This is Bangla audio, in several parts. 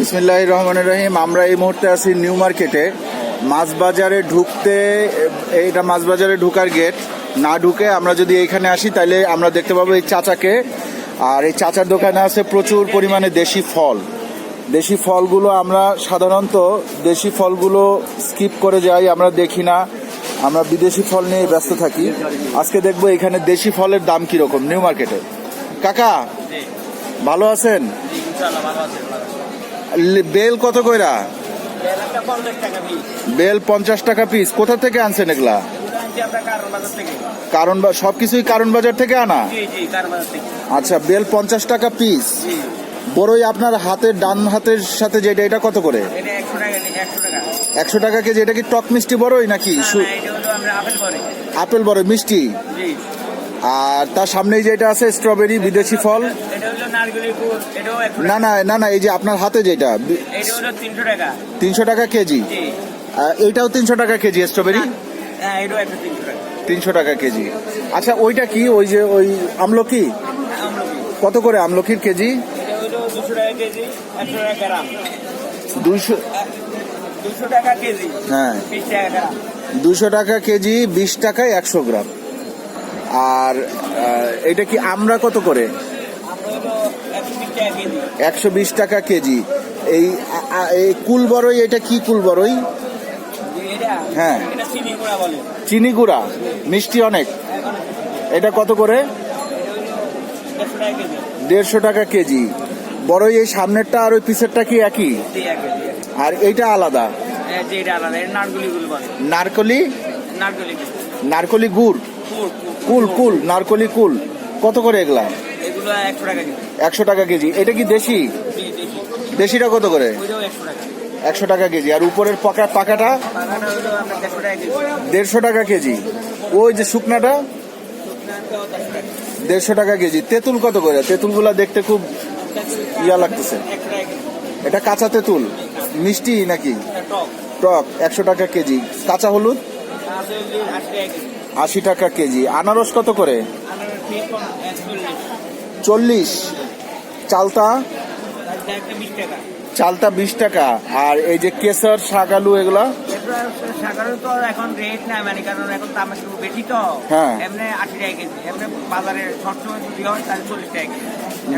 বিসমিল্লাহ রহমান রহিম আমরা এই মুহূর্তে আছি নিউ মার্কেটে। মাছ বাজারে ঢুকতে, এইটা মাছ বাজারে ঢুকার গেট। না ঢুকে আমরা যদি এইখানে আসি তাহলে আমরা দেখতে পাবো এই চাচাকে। আর এই চাচার দোকানে আছে প্রচুর পরিমাণে দেশি ফল। দেশি ফলগুলো আমরা সাধারণত দেশি ফলগুলো স্কিপ করে যাই, আমরা দেখি না। আমরা বিদেশি ফল নিয়ে ব্যস্ত থাকি। আজকে দেখব এখানে দেশি ফলের দাম কীরকম নিউ মার্কেটে। কাকা, ভালো আছেন? বেল কত কইরা? বেল পঞ্চাশ টাকা পিস কোথা থেকে আনছেন এগুলা? কারণ সবকিছুই কারণ বাজার থেকে আনা? আচ্ছা বেল পঞ্চাশ টাকা পিস বড়ই আপনার হাতের ডান হাতের সাথে যেটা এটা কত করে? একশো টাকা কেজি এটা কি টক মিষ্টি বড়ই নাকি? আপেল বড়ই। মিষ্টি? আর তার সামনেই যেটা আছে স্ট্রবেরি বিদেশি ফল। না না না না এই যে আপনার হাতে যেটা তিনশো টাকা। কেজি? এইটাও তিনশো টাকা কেজি স্ট্রবেরি? হ্যাঁ তিনশো টাকা। কেজি। আচ্ছা ওইটা কি? ওই যে ওই আমলকি? কত করে আমলকির কেজি? দুইশো হ্যাঁ। দুশো টাকা কেজি বিশ টাকায় একশো গ্রাম। আর এটা কি আমরা কত করে? একশো বিশ টাকা কেজি। এই এই কুল বড়ই এটা কি কুল বড়ই এটা হ্যাঁ। এটা চিনি গুঁড়া বলে। চিনি গুঁড়া মিষ্টি অনেক। এটা কত করে? দেড়শো টাকা কেজি। বড়ই এই সামনেরটা আর ওই পিছেরটা কি একই। আর এইটা আলাদা? হ্যাঁ, নারকলি নারকলি? গুড়। কুল কুল কুল নারকলি কুল। কত করে এগুলো? একশো টাকা কেজি এটা কি দেশি দেশিটা কত করে একশো টাকা কেজি আর উপরের পাকা পাকাটা দেড়শো টাকা কেজি ওই যে শুকনাটা দেড়শো টাকা কেজি তেঁতুল কত করে তেঁতুলগুলা দেখতে খুব ইয়া লাগতেছে এটা কাঁচা তেঁতুল মিষ্টি নাকি টক একশো টাকা কেজি কাঁচা হলুদ আশি টাকা কেজি আনারস কত করে চল্লিশ। চালতা? একটা বিশ টাকা চালতা বিশ টাকা। আর এই যে কেশর শাক আলু এগুলা? এবার তো এখন রেট নাই মানে কারণ এখন দাম একটু বেশি তো। হ্যাঁ। এমনি আশি টাকা কেজি। এমনি বাজারে সবসময় যদি হয় তাহলে চল্লিশ টাকা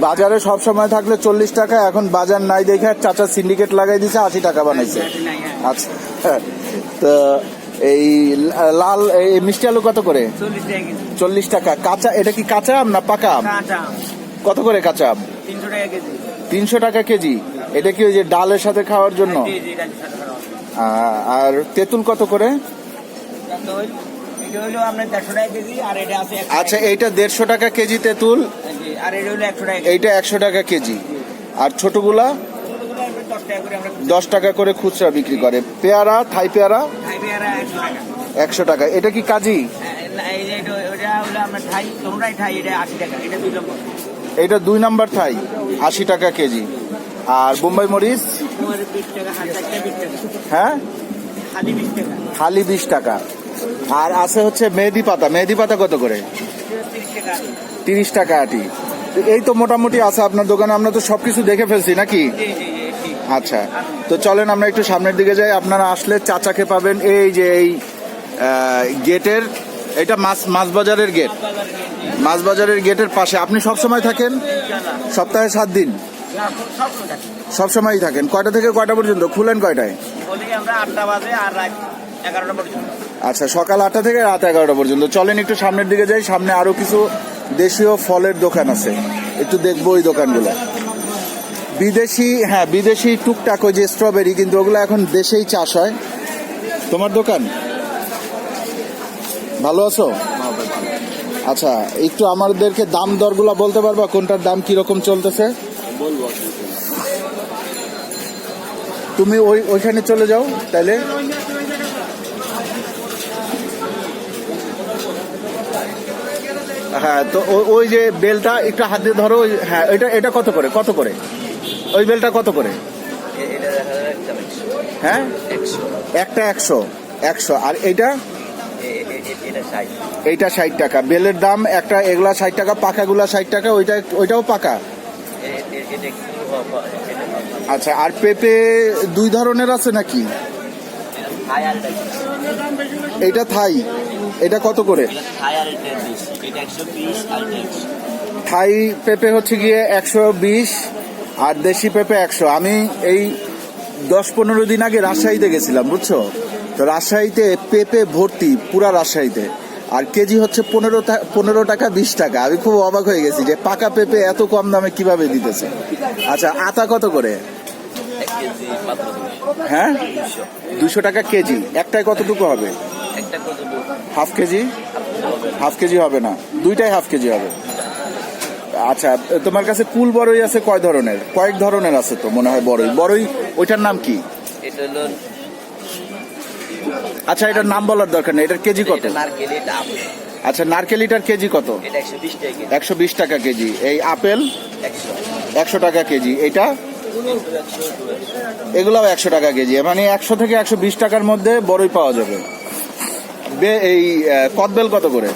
বাজারে সব সময় থাকলে চল্লিশ টাকা এখন বাজার নাই দেখে চাচা সিন্ডিকেট লাগাই দিছে আশি টাকা বানাইছে। হ্যাঁ। আচ্ছা তো এই লাল এই মিষ্টি আলু কত করে? চল্লিশ টাকা কেজি। চল্লিশ টাকা। কাঁচা এটা কি কাঁচা আম না পাকা আম? কত করে কাঁচা আম? তিনশো টাকা কেজি। এটা কি ওই যে ডালের সাথে খাওয়ার জন্য? আর তেঁতুল কত করে? আচ্ছা এইটা দেড়শো টাকা কেজি তেঁতুল। এইটা একশো টাকা কেজি। আর ছোটগুলা? দশ টাকা করে খুচরা বিক্রি করে। পেয়ারা থাই পেয়ারা? একশো টাকা। একশো টাকা। এটা কি কাজি? আমরা ঠাই ঠাই এটা আশি টাকা এটা দুই নম্বর। এটা দুই নাম্বার থাই আশি টাকা কেজি। আর বোম্বাই মরিচ? হ্যাঁ? খালি বিশ টাকা। আর আছে হচ্ছে মেহেদি পাতা। মেহেদি পাতা কত করে? তিরিশ টাকা আটি। এই তো মোটামুটি আছে আপনার দোকানে আমরা তো সবকিছু দেখে ফেলছি নাকি? আচ্ছা তো চলেন আমরা একটু সামনের দিকে যাই। আপনারা আসলে চাচাকে পাবেন এই যে এই গেটের এটা মাছ মাছ বাজারের গেট। মাছ বাজারের গেটের পাশে। আপনি সব সময় থাকেন? সপ্তাহে সাত দিন? সব সময় সময়ই থাকেন। কয়টা থেকে কয়টা পর্যন্ত? খুলেন কয়টায়? আচ্ছা সকাল আটটা থেকে রাত এগারোটা পর্যন্ত। চলেন একটু সামনের দিকে যাই। সামনে আরও কিছু দেশীয় ফলের দোকান আছে। একটু দেখব ওই দোকানগুলো। বিদেশি হ্যাঁ বিদেশি টুকটাক ওই যে স্ট্রবেরি কিন্তু ওগুলো এখন দেশেই চাষ হয়। তোমার দোকান? ভালো আছো? আচ্ছা একটু আমাদেরকে দাম দরগুলো বলতে পারবা? কোনটার দাম কীরকম চলতেছে? তুমি ওই ওইখানে চলে যাও তাহলে হ্যাঁ তো ওই যে বেলটা একটু হাত দিয়ে ধরো হ্যাঁ এটা এটা কত করে? কত করে? ওই বেলটা কত করে? হ্যাঁ? একটা একশো একশো। আর এইটা? এইটা ষাট টাকা। বেলের দাম একটা এগুলা ষাট টাকা পাকাগুলা ষাট টাকা ওইটা ওইটাও পাকা? আচ্ছা আর পেঁপে দুই ধরনের আছে নাকি? এটা থাই। এটা কত করে? থাই পেঁপে হচ্ছে গিয়ে একশো বিশ আর দেশি পেঁপে একশো। আমি এই দশ পনেরো দিন আগে রাজশাহীতে গেছিলাম বুঝছ? তো রাজশাহীতে পেঁপে ভর্তি, পুরা রাজশাহীতে। আর কেজি হচ্ছে পনেরো পনেরো টাকা, বিশ টাকা। আমি খুব অবাক হয়ে গেছি যে পাকা পেঁপে এত কম দামে কীভাবে দিতেছে? আচ্ছা আতা কত করে? হ্যাঁ? দুশো টাকা কেজি। একটায় কতটুকু হবে? Half KG? হাফ কেজি হবে না। দুইটাই হাফ কেজি হবে। আচ্ছা তোমার কাছে কুল বড়ই আছে কয় ধরনের? কয়েক ধরনের আছে তো, মনে হয় বড়ই। বড়ই, ওইটার নাম কি? এটা আচ্ছা এটার নাম বলার দরকার নেই। এটার কেজি কত? আচ্ছা নারকেল এটা আপেল। নারকেলিটার কেজি কত? একশো বিশ টাকা কেজি। এই আপেল? একশো। টাকা কেজি। এটা এগুলাও একশো টাকা কেজি। মানে একশো থেকে একশো বিশ টাকার মধ্যে বড়ই পাওয়া যাবে। বে এই কদবেল কত করে?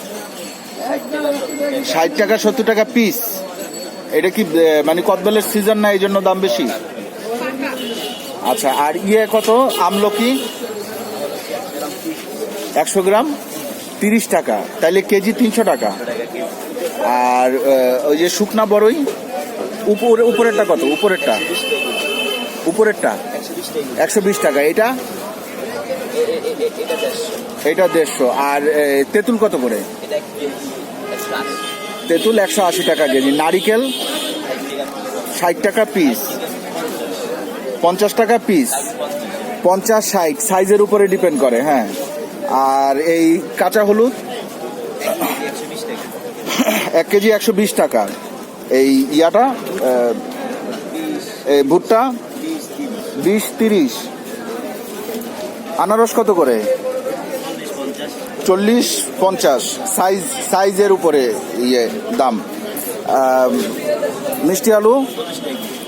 ষাট টাকা সত্তর টাকা পিস। এটা কি মানে কদবেলের সিজন না এই জন্য দাম বেশি? আচ্ছা আর ইয়ে কত? আমলকি? একশো গ্রাম, তিরিশ টাকা। তাইলে কেজি তিনশো টাকা। আর ওই যে শুকনা বড়ই উপরে, উপরেরটা কত? উপরেরটা। উপরেরটা। একশো বিশ টাকা। এটা? এটা দেড়শো। আর তেঁতুল কত করে? তেঁতুল একশো আশি টাকা কেজি। নারিকেল ষাট টাকা পিস। পঞ্চাশ টাকা পিস। পঞ্চাশ, ষাট। সাইজের উপরে ডিপেন্ড করে হ্যাঁ। আর এই কাঁচা হলুদ এক কেজি একশো বিশ টাকা। এই ইয়াটা এই ভুট্টা বিশ তিরিশ। আনারস কত করে? চল্লিশ পঞ্চাশ। সাইজ, সাইজের উপরে ইয়ে দাম। মিষ্টি আলু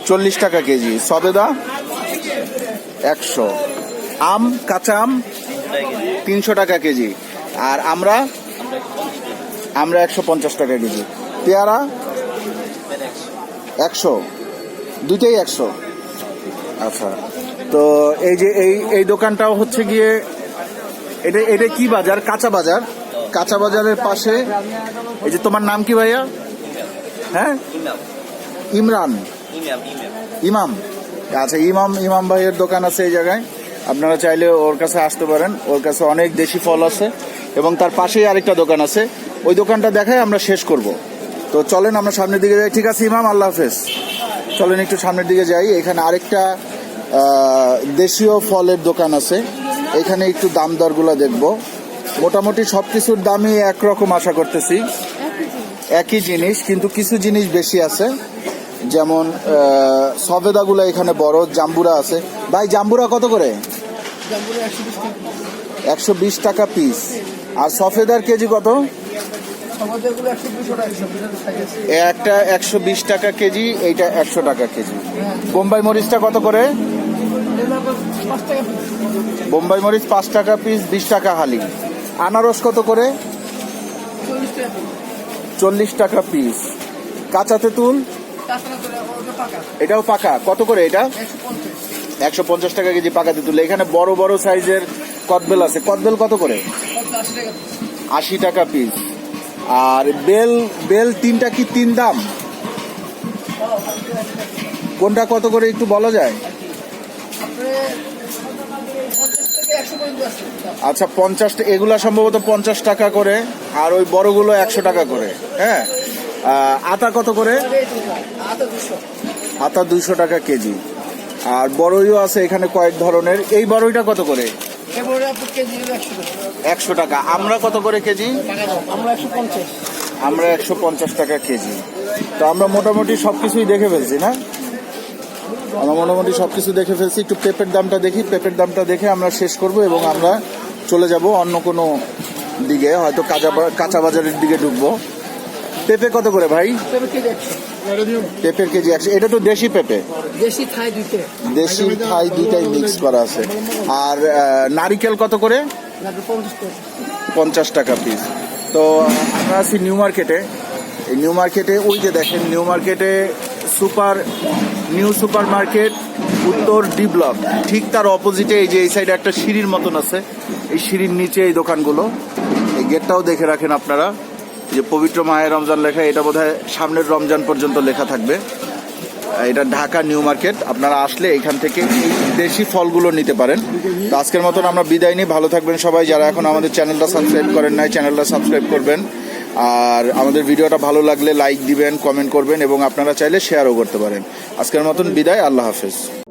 চল্লিশ টাকা কেজি। সবেদা একশো। আম, কাঁচা আম তিনশো টাকা কেজি। আর আমরা আমরা একশো পঞ্চাশ টাকা কেজি। পেয়ারা একশো। দুইটাই একশো। আচ্ছা। তো এই যে এই এই দোকানটাও হচ্ছে গিয়ে এটা এটা কি বাজার? কাঁচা বাজার। কাঁচা বাজারের পাশে এই যে তোমার নাম কি ভাইয়া? হ্যাঁ? ইমরান। ইমাম। আচ্ছা ইমাম ইমাম ভাইয়ের দোকান আছে এই জায়গায়। আপনারা চাইলে ওর কাছে আসতে পারেন। ওর কাছে অনেক দেশি ফল আছে এবং তার পাশেই আরেকটা দোকান আছে। ওই দোকানটা দেখায় আমরা শেষ করব। তো চলেন আমরা সামনের দিকে যাই। ঠিক আছে, ইমাম, আল্লাহ হাফেজ। চলেন একটু সামনের দিকে যাই। এখানে আরেকটা দেশীয় ফলের দোকান আছে। এখানে একটু দাম দরগুলো দেখব। মোটামুটি সব কিছুর দামই একরকম আশা করতেছি। একই জিনিস, কিন্তু কিছু জিনিস বেশি আছে। যেমন সবেদাগুলো এখানে বড়, জাম্বুরা আছে। ভাই, জাম্বুরা কত করে? একশো বিশ টাকা। পিস। আর সফেদার কেজি কত? একটা একশো বিশ টাকা কেজি এইটা একশো টাকা কেজি। বোম্বাই মরিচটা কত করে? বোম্বাই মরিচ পাঁচ টাকা পিস বিশ টাকা হালি। আনারস কত করে? চল্লিশ টাকা পিস। কাঁচা তেঁতুল? এটাও পাকা। কত করে এটা? একশো পঞ্চাশ টাকা কেজি পাকা তেঁতুল। এখানে বড় বড় সাইজের কদবেল আছে। কদবেল কত করে? আশি টাকা পিস আর বেল বেল তিনটা কি তিন দাম? কোনটা কত করে একটু বলা যায়? আচ্ছা পঞ্চাশটা এগুলা সম্ভবত পঞ্চাশ টাকা করে আর ওই বড়গুলো একশো টাকা করে। হ্যাঁ? আতা কত করে? আতা দুইশো টাকা কেজি। আর বড়ইও আছে এখানে কয়েক ধরনের। এই বড়ইটা কত করে? একশো টাকা। আমরা কত করে কেজি? আমরা একশো পঞ্চাশ। টাকা কেজি। তো আমরা মোটামুটি সব কিছুই দেখে ফেলছি না? আমরা মোটামুটি সব কিছু দেখে ফেলছি। একটু পেঁপের দামটা দেখি। পেঁপের দামটা দেখে আমরা শেষ করব এবং আমরা চলে যাব অন্য কোনো দিকে। হয়তো কাঁচা কাঁচা বাজারের দিকে ঢুকবো। পেঁপে কত করে ভাই? কেজি পেঁপের কেজি একশো এটা তো দেশি পেঁপে। দেশি থাই দুইতে দেশি থাই দুইটাই মিক্স করা আছে। আর নারিকেল কত করে? পঞ্চাশ টাকা। পিস তো আমরা আছি নিউ মার্কেটে। এই নিউ মার্কেটে ওই যে দেখেন নিউ মার্কেটে সুপার নিউ সুপার মার্কেট উত্তর ডি ব্লক ঠিক তার অপোজিটে এই যে এই সাইডে একটা সিঁড়ির মতন আছে। এই সিঁড়ির নিচে এই দোকানগুলো। এই গেটটাও দেখে রাখেন আপনারা। যে পবিত্র মায়ের রমজান লেখা, এটা বোধহয় সামনের রমজান পর্যন্ত লেখা থাকবে। এটা ঢাকা নিউ মার্কেট। আপনারা আসলে এখান থেকে দেশি ফলগুলো নিতে পারেন। তো আজকের মতন আমরা বিদায় নিই। ভালো থাকবেন সবাই। যারা এখন আমাদের চ্যানেলটা সাবস্ক্রাইব করেন নাই, চ্যানেলটা সাবস্ক্রাইব করবেন। আর আমাদের ভিডিওটা ভালো লাগলে লাইক দিবেন, কমেন্ট করবেন এবং আপনারা চাইলে শেয়ারও করতে পারেন। আজকের মতন বিদায়। আল্লাহ হাফেজ।